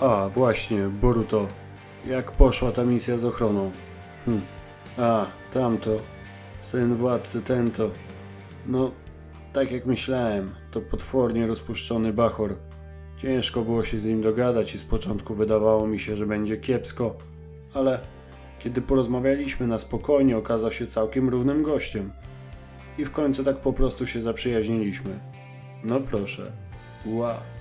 A, właśnie, Boruto. Jak poszła ta misja z ochroną? Hm. A, tamto. Syn władcy Tento. No, tak jak myślałem, to potwornie rozpuszczony bachor. Ciężko było się z nim dogadać i z początku wydawało mi się, że będzie kiepsko, ale kiedy porozmawialiśmy na spokojnie, okazał się całkiem równym gościem. I w końcu tak po prostu się zaprzyjaźniliśmy. No proszę. Wow.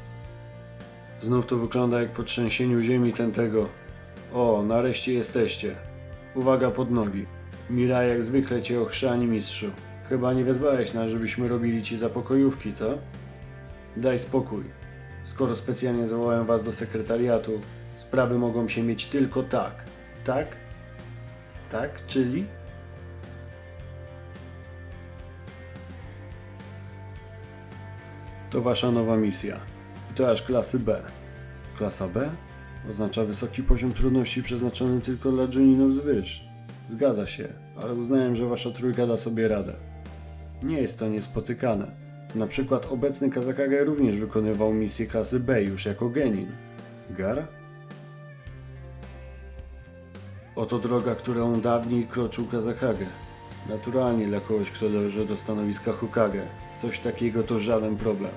Znów to wygląda jak po trzęsieniu ziemi tętego. O, nareszcie jesteście. Uwaga pod nogi. Mira jak zwykle cię ochrzani mistrzu. Chyba nie wezwałeś nas, żebyśmy robili ci zapokojówki, co? Daj spokój. Skoro specjalnie zawołałem was do sekretariatu, sprawy mogą się mieć tylko tak. Tak? Tak, czyli? To wasza nowa misja. I to aż klasy B. Klasa B? Oznacza wysoki poziom trudności przeznaczony tylko dla Juninów z wyż. Zgadza się, ale uznałem, że wasza trójka da sobie radę. Nie jest to niespotykane. Na przykład obecny Kazakage również wykonywał misję klasy B już jako genin. Gara? Oto droga, którą dawniej kroczył Kazakage. Naturalnie dla kogoś, kto dąży do stanowiska Hokage. Coś takiego to żaden problem.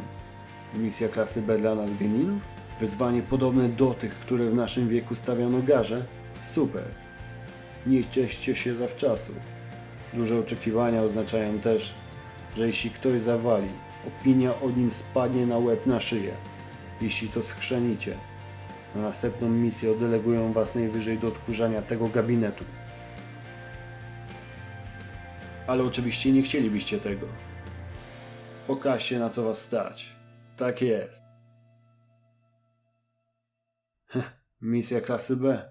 Misja klasy B dla nas geninów? Wyzwanie podobne do tych, które w naszym wieku stawiano garze? Super. Nie cieszcie się zawczasu. Duże oczekiwania oznaczają też, że jeśli ktoś zawali, opinia o nim spadnie na łeb na szyję. Jeśli to skrzenicie, na następną misję oddelegują was najwyżej do odkurzania tego gabinetu. Ale oczywiście nie chcielibyście tego. Pokażcie na co was stać. Tak jest. Misja klasy B.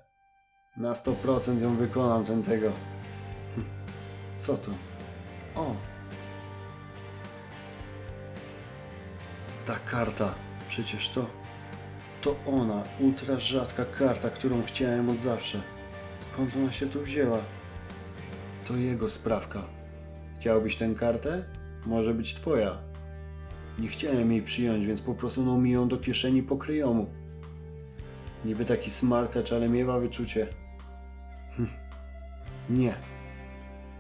Na 100% ją wykonam ten tego. Hm, Co to? O! Ta karta. Przecież to... To ona. Ultra rzadka karta, którą chciałem od zawsze. Skąd ona się tu wzięła? To jego sprawka. Chciałbyś tę kartę? Może być twoja. Nie chciałem jej przyjąć, więc poprosunął mi ją do kieszeni pokryjomu. Niby taki smarkacz, ale miewa wyczucie. Hm. Nie.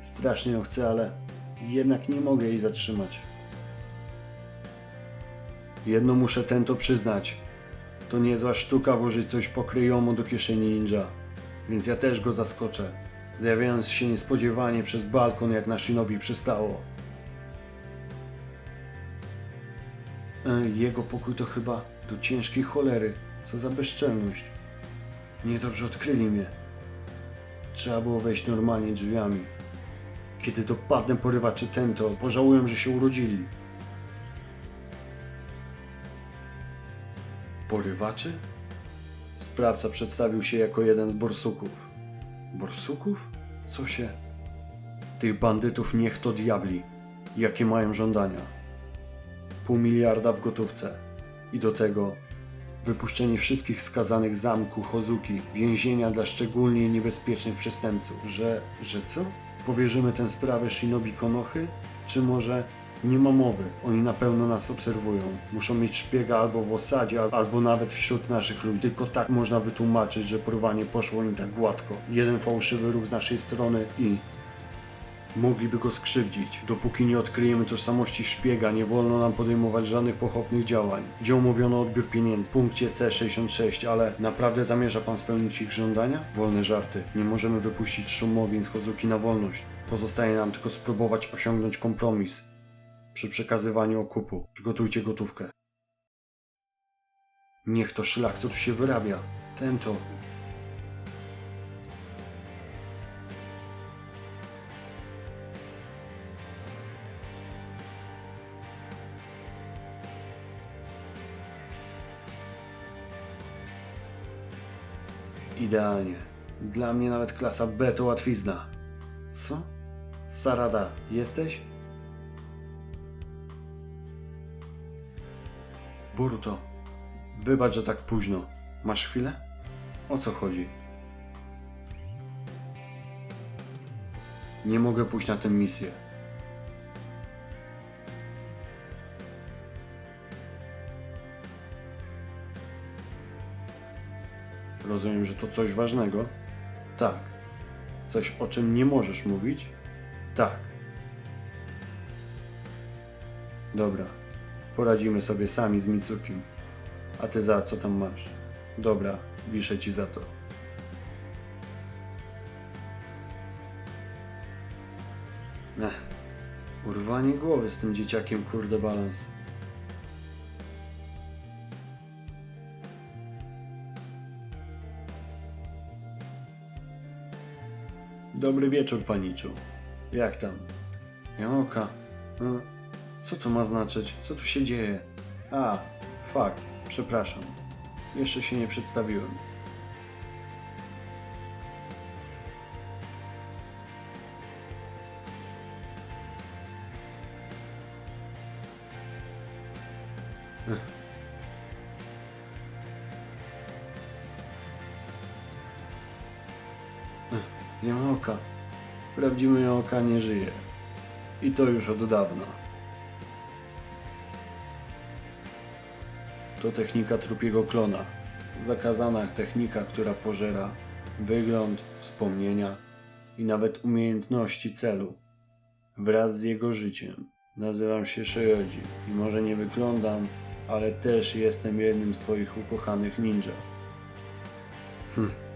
Strasznie ją chcę, ale jednak nie mogę jej zatrzymać. Jedno muszę tento przyznać. To niezła sztuka włożyć coś pokryjomu do kieszeni ninja. Więc ja też go zaskoczę, zjawiając się niespodziewanie przez balkon, jak na Shinobi przystało. Jego pokój to chyba do ciężkiej cholery. Co za bezczelność. Niedobrze odkryli mnie. Trzeba było wejść normalnie drzwiami. Kiedy dopadnę porywaczy tento, pożałują, że się urodzili. Porywaczy? Sprawca przedstawił się jako jeden z borsuków. Borsuków? Co się... Tych bandytów niech to diabli. Jakie mają żądania? Pół miliarda w gotówce. I do tego wypuszczenie wszystkich skazanych zamku Hozuki, więzienia dla szczególnie niebezpiecznych przestępców. Że, że co? Powierzymy tę sprawę Shinobi Konochy? Czy może nie ma mowy, oni na pewno nas obserwują. Muszą mieć szpiega albo w osadzie, al- albo nawet wśród naszych ludzi. Tylko tak można wytłumaczyć, że porwanie poszło im tak gładko. Jeden fałszywy ruch z naszej strony i Mogliby go skrzywdzić. Dopóki nie odkryjemy tożsamości szpiega, nie wolno nam podejmować żadnych pochopnych działań. Gdzie umówiono odbiór pieniędzy? W punkcie C66, ale naprawdę zamierza pan spełnić ich żądania? Wolne żarty. Nie możemy wypuścić szumowin z Hozuki na wolność. Pozostaje nam tylko spróbować osiągnąć kompromis. Przy przekazywaniu okupu. Przygotujcie gotówkę. Niech to szlak, co tu się wyrabia. Ten to. Idealnie. Dla mnie nawet klasa B to łatwizna. Co? Sarada, jesteś? Boruto, wybacz, że tak późno. Masz chwilę? O co chodzi? Nie mogę pójść na tę misję. Rozumiem, że to coś ważnego? Tak. Coś, o czym nie możesz mówić? Tak. Dobra. Poradzimy sobie sami z Mitsukim. A ty za co tam masz? Dobra, wiszę ci za to. Ech, urwanie głowy z tym dzieciakiem, kurde balans. Dobry wieczór, paniczu. Jak tam? Jamoka. No, co to ma znaczyć? Co tu się dzieje? A, fakt. Przepraszam. Jeszcze się nie przedstawiłem. Ech. Ech, Jamoka. Prawdziwy Jamoka nie żyje. I to już od dawna. To technika trupiego klona. Zakazana technika, która pożera wygląd, wspomnienia i nawet umiejętności celu. Wraz z jego życiem. Nazywam się Szyrodzi i może nie wyglądam, ale też jestem jednym z twoich ukochanych ninja. Hm.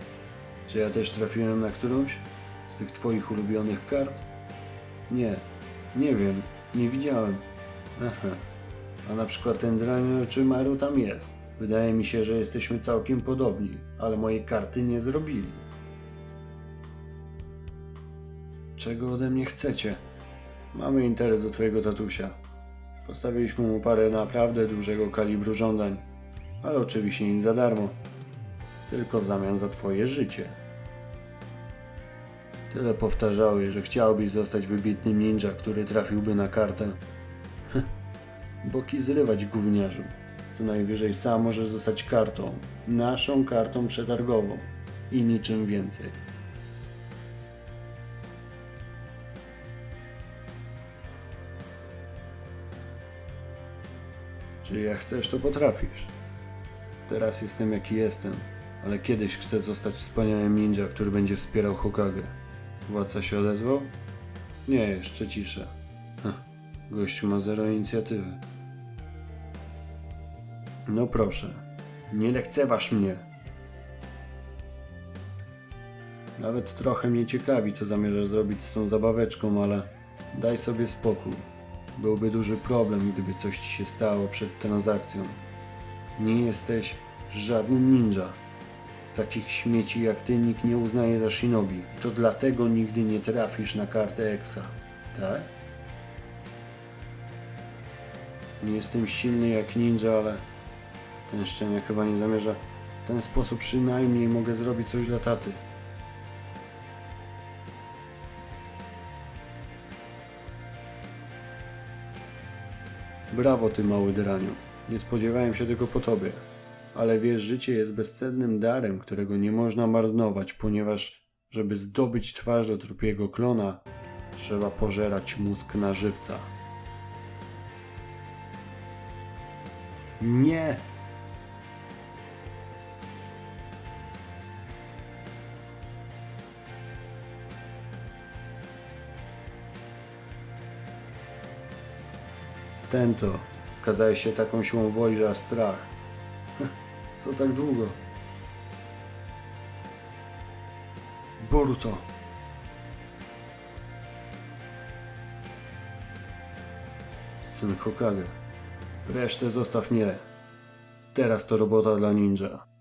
Czy ja też trafiłem na którąś z tych twoich ulubionych kart? Nie, nie wiem, nie widziałem. Aha. A na przykład ten Dranger czy Maru tam jest. Wydaje mi się, że jesteśmy całkiem podobni, ale moje karty nie zrobili. Czego ode mnie chcecie? Mamy interes do twojego tatusia. Postawiliśmy mu parę naprawdę dużego kalibru żądań, ale oczywiście nic za darmo. Tylko w zamian za twoje życie. Tyle powtarzałeś, że chciałbyś zostać wybitnym ninja, który trafiłby na kartę. Boki zrywać gówniarzu. Co najwyżej sam możesz zostać kartą. Naszą kartą przetargową. I niczym więcej. Czyli jak chcesz, to potrafisz. Teraz jestem jaki jestem, ale kiedyś chcę zostać wspaniałym ninja, który będzie wspierał Hokage. Władca się odezwał? Nie, jeszcze ciszę. Heh, ma zero inicjatywy. No proszę, nie lekceważ mnie. Nawet trochę mnie ciekawi, co zamierzasz zrobić z tą zabaweczką, ale daj sobie spokój. Byłby duży problem, gdyby coś ci się stało przed transakcją. Nie jesteś żadnym ninja. Takich śmieci jak ty nikt nie uznaje za shinobi. To dlatego nigdy nie trafisz na kartę Exa. Tak? Nie jestem silny jak ninja, ale ten szczeniak chyba nie zamierza. W ten sposób przynajmniej mogę zrobić coś dla taty. Brawo ty mały draniu. Nie spodziewałem się tego po tobie. Ale wiesz, życie jest bezcennym darem, którego nie można marnować, ponieważ żeby zdobyć twarz do trupiego klona, trzeba pożerać mózg na żywca. Nie! Ten to. Okazałeś się taką siłą woli, że strach. Co tak długo? Boruto. Syn Hokage. Resztę zostaw mnie. Teraz to robota dla ninja.